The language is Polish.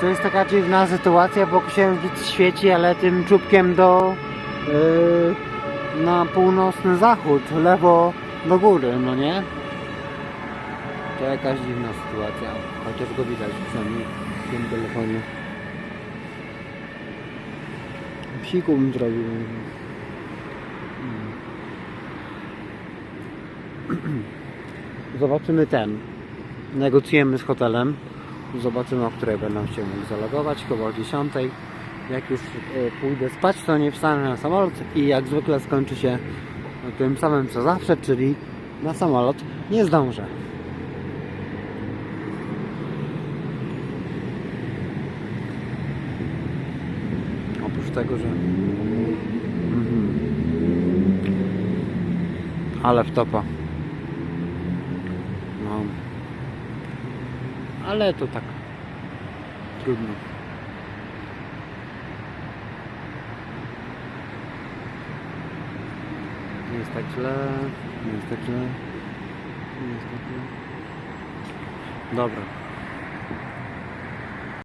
To jest taka dziwna sytuacja, bo księżyc świeci, ale tym czubkiem do yy, na północny zachód, lewo do góry, no nie? To jakaś dziwna sytuacja, chociaż go widać przynajmniej w tym telefonie. Psiku bym zrobił. Zobaczymy ten. Negocjujemy z hotelem. Zobaczymy, o której będą się mógł zalogować. Koło 10. Jak już e, pójdę spać, to nie wstanę na samolot i jak zwykle skończy się tym samym co zawsze, czyli na samolot nie zdążę. Oprócz tego, że. Mhm. Ale wtopa. No. Ale to tak. Trudno. Nie jest tak źle. Nie jest tak źle. Nie jest tak źle. Dobra.